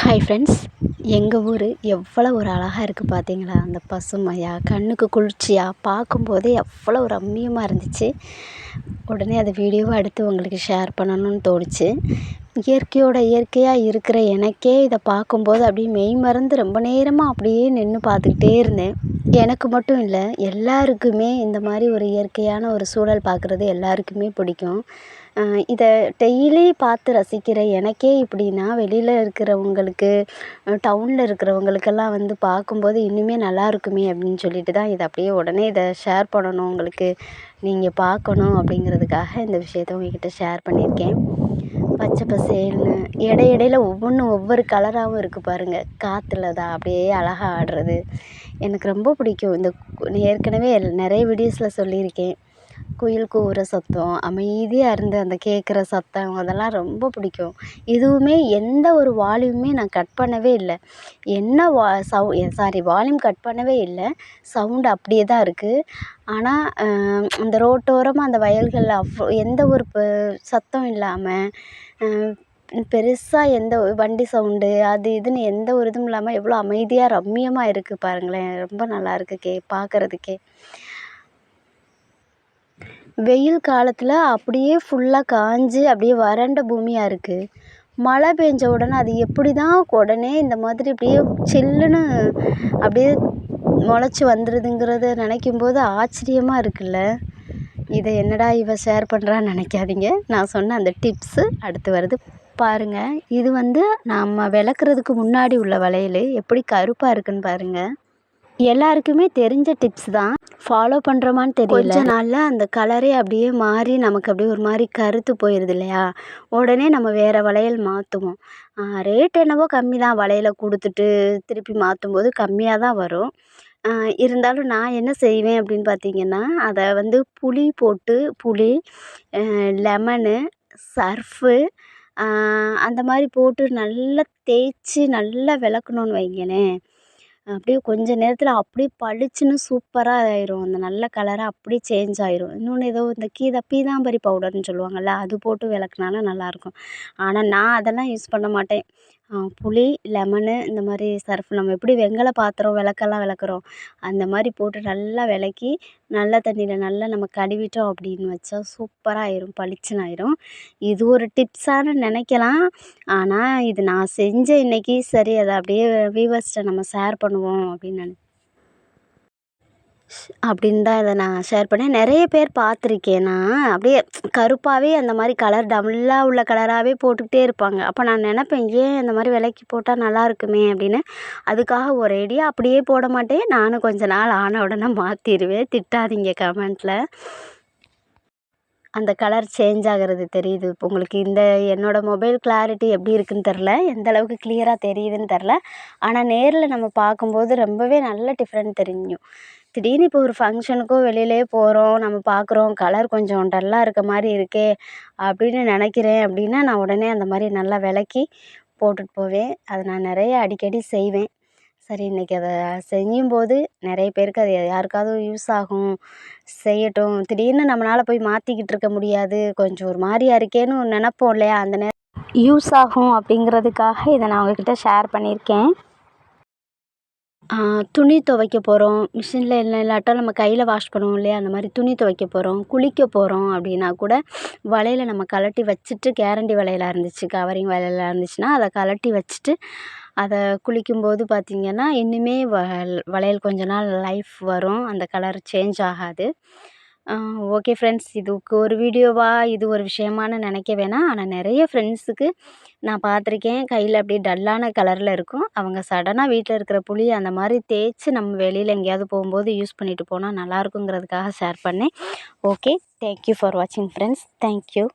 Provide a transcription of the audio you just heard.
Hi friends எங்கள் ஊர் எவ்வளோ ஒரு அழகாக இருக்குது பார்த்தீங்களா அந்த பசுமையாக கண்ணுக்கு குளிர்ச்சியாக பார்க்கும்போதே எவ்வளோ ரம்மியமாக இருந்துச்சு. உடனே அதை வீடியோவாக எடுத்து உங்களுக்கு ஷேர் பண்ணணும்னு தோணுச்சு. இயற்கையோட இயற்கையாக இருக்கிற எனக்கே இதை பார்க்கும்போது அப்படியே மெய் மறந்து ரொம்ப நேரமாக அப்படியே நின்று பார்த்துக்கிட்டே இருந்தேன். எனக்கு மட்டும் இல்லை எல்லாருக்குமே இந்த மாதிரி ஒரு இயற்கையான ஒரு சூழல் பார்க்குறது எல்லாருக்குமே பிடிக்கும். இதை டெய்லி பார்த்து ரசிக்கிற எனக்கே இப்படின்னா வெளியில் இருக்கிறவங்களுக்கு டவுனில் இருக்கிறவங்களுக்கெல்லாம் வந்து பார்க்கும்போது இன்னுமே நல்லா இருக்குமே அப்படின்னு சொல்லிட்டு தான் இதை அப்படியே உடனே இதை ஷேர் பண்ணணும். உங்களுக்கு நீங்கள் பார்க்கணும் அப்படிங்கிறதுக்காக இந்த விஷயத்த உங்ககிட்ட ஷேர் பண்ணியிருக்கேன். பச்சை பசேல்னு இடை இடையில ஒவ்வொன்றும் ஒவ்வொரு கலராகவும் இருக்குது பாருங்கள் காற்றுல தான் அப்படியே அழகா ஆடுறது. எனக்கு ரொம்ப பிடிக்கும். இந்த ஏற்கனவே நிறைய வீடியோஸில் சொல்லியிருக்கேன். குயில் கூவுற சத்தம் அமைதியாக இருந்து அந்த கேட்குற சத்தம் அதெல்லாம் ரொம்ப பிடிக்கும். இதுவுமே எந்த ஒரு வால்யூமுமே நான் கட் பண்ணவே இல்லை. என்ன வா சவு சாரி வால்யூம் கட் பண்ணவே இல்லை. சவுண்டு அப்படியே தான் இருக்குது ஆனால் அந்த ரோட்டோரமாக அந்த வயல்களில் அவ் எந்த ஒரு ப சத்தம் இல்லாமல் பெருசாக எந்த வண்டி சவுண்டு அது இதுன்னு எந்த ஒரு இதுவும் இல்லாமல் எவ்வளோ அமைதியாக ரம்மியமாக இருக்குது பாருங்களேன். ரொம்ப நல்லா இருக்குது கே பார்க்குறதுக்கே வெயில் காலத்தில் அப்படியே ஃபுல்லாக காஞ்சு அப்படியே வறண்ட பூமியாக இருக்குது மழை பெஞ்ச உடனே அது எப்படி தான் உடனே இந்த மாதிரி அப்படியே சில்லுன்னு அப்படியே முளைச்சி வந்துடுதுங்கிறத நினைக்கும் போது ஆச்சரியமாக இருக்குல்ல. இதை என்னடா இவ ஷேர் பண்ணுறான்னு நினைக்காதீங்க. நான் சொன்ன அந்த டிப்ஸு அடுத்து வருது. பாருங்கள் இது வந்து நம்ம விளக்குறதுக்கு முன்னாடி உள்ள வளையல். எப்படி கருப்பாக இருக்குன்னு பாருங்கள் எல்லாருக்குமே தெரிஞ்ச டிப்ஸ் தான். ஃபாலோ பண்ணுறோமான்னு தெரியல. கொஞ்ச நாளில் அந்த கலரே அப்படியே மாறி நமக்கு அப்படியே ஒரு மாதிரி கருத்து போயிடுது இல்லையா? உடனே நம்ம வேறு வளையல் மாற்றுவோம் ரேட் என்னவோ கம்மி தான் வளையலை கொடுத்துட்டு திருப்பி மாற்றும் போது கம்மியாக தான் வரும். இருந்தாலும் நான் என்ன செய்வேன் அப்படின்னு பார்த்தீங்கன்னா அதை வந்து புளி போட்டு புளி லெமனு சர்ஃபு அந்த மாதிரி போட்டு நல்லா தேய்ச்சி நல்லா விளக்குனோன்னு வைங்களேன். அப்படியே கொஞ்ச நேரத்தில் அப்படியே பளிச்சுன்னு சூப்பராக ஆயிரும். அந்த நல்ல கலராக அப்படியே சேஞ்ச் ஆயிரும். இன்னொன்று ஏதோ இந்த கீதா பீதாம்பரி பவுடர்னு சொல்லுவாங்கள்ல அது போட்டு விளக்குனாலும் நல்லாயிருக்கும் ஆனால் நான் அதெல்லாம் யூஸ் பண்ண மாட்டேன். புளி லெமனு இந்த மாதிரி சர்ஃப் நம்ம எப்படி வெண்கல பாத்திரம் விளக்கெல்லாம் விளக்குறோம் அந்த மாதிரி போட்டு நல்லா விளக்கி நல்ல தண்ணியில் நல்லா நம்ம கழுவிட்டோம் அப்படின்னு வச்சா சூப்பராக ஆயிரும் பளிச்சுன்னு ஆயிரும். இது ஒரு டிப்ஸானு நினைக்கலாம். ஆனால் இது நான் செஞ்ச இன்னைக்கு சரி அதை அப்படியே வியூவர்ஸ்கிட்ட நம்ம ஷேர் பண்ணுவோம் அப்படின்னு நினச்சேன் அப்படின்னு தான் இதை நான் ஷேர் பண்ணேன். நிறைய பேர் பார்த்துருக்கேன். நான் அப்படியே கருப்பாகவே அந்த மாதிரி கலர் டல்லாக உள்ள கலராகவே போட்டுக்கிட்டே இருப்பாங்க. அப்போ நான் நினப்பேன் ஏன் இந்த மாதிரி விலைக்கு போட்டால் நல்லா இருக்குமே? அப்படின்னு. அதுக்காக ஒரேடியாக அப்படியே போட மாட்டேன். நானும் கொஞ்ச நாள் ஆன உடனே மாற்றிடுவேன் திட்டாதீங்க கமெண்ட்டில் அந்த கலர் சேஞ்ச் ஆகிறது தெரியுது. இப்போ உங்களுக்கு இந்த என்னோடய மொபைல் கிளாரிட்டி எப்படி இருக்குதுன்னு தெரில எந்த அளவுக்கு கிளியராக தெரியுதுன்னு தெரில ஆனால் நேரில் நம்ம பார்க்கும்போது ரொம்பவே நல்ல டிஃப்ரெண்ட் தெரியும். திடீர்னு இப்போ ஒரு ஃபங்க்ஷனுக்கோ வெளியிலே போகிறோம் நம்ம பார்க்குறோம் கலர் கொஞ்சம் டல்லாக இருக்க மாதிரி இருக்கே அப்படின்னு நினைக்கிறேன் அப்படின்னா நான் உடனே அந்த மாதிரி நல்லா விளக்கி போட்டுட்டு போவேன். அதை நான் நிறைய அடிக்கடி செய்வேன். சரி இன்றைக்கி அதை செய்யும்போது நிறைய பேருக்கு அது யாருக்காவது யூஸ் ஆகும் செய்யட்டும். திடீர்னு நம்மளால் போய் மாற்றிக்கிட்டு இருக்க முடியாது. கொஞ்சம் ஒரு மாதிரியா இருக்கேன்னு நினப்போம் இல்லையா? அந்த நேரம் யூஸ் ஆகும் அப்படிங்கிறதுக்காக இதை நான் உங்ககிட்ட ஷேர் பண்ணியிருக்கேன். துணி துவைக்க போகிறோம் மிஷினில் இல்லை இல்லாட்டா நம்ம கையில் வாஷ் பண்ணுவோம் இல்லையா? அந்த மாதிரி துணி துவைக்க போகிறோம் குளிக்க போகிறோம் அப்படின்னா கூட வலையில் நம்ம கழட்டி வச்சுட்டு கேரண்டி வலையலாக இருந்துச்சு கவரிங் வலையில இருந்துச்சுன்னா அதை கழட்டி வச்சுட்டு அதை குளிக்கும்போது பார்த்திங்கன்னா இன்னுமே வ வளையல் கொஞ்ச நாள் லைஃப் வரும். அந்த கலர் சேஞ்ச் ஆகாது. Okay friends. இதுக்கு ஒரு வீடியோவாக இது ஒரு விஷயமானு நினைக்க வேணாம். ஆனால் நிறைய ஃப்ரெண்ட்ஸுக்கு நான் பார்த்துருக்கேன். கையில் அப்படியே டல்லான கலரில் இருக்கும். அவங்க சடனாக வீட்டில் இருக்கிற புளி அந்த மாதிரி தேய்ச்சி நம்ம வெளியில் எங்கேயாவது போகும்போது யூஸ் பண்ணிட்டு போனால் நல்லாயிருக்குங்கிறதுக்காக ஷேர் பண்ணேன். ஓகே. தேங்க்யூ ஃபார் வாட்சிங் ஃப்ரெண்ட்ஸ். Thank you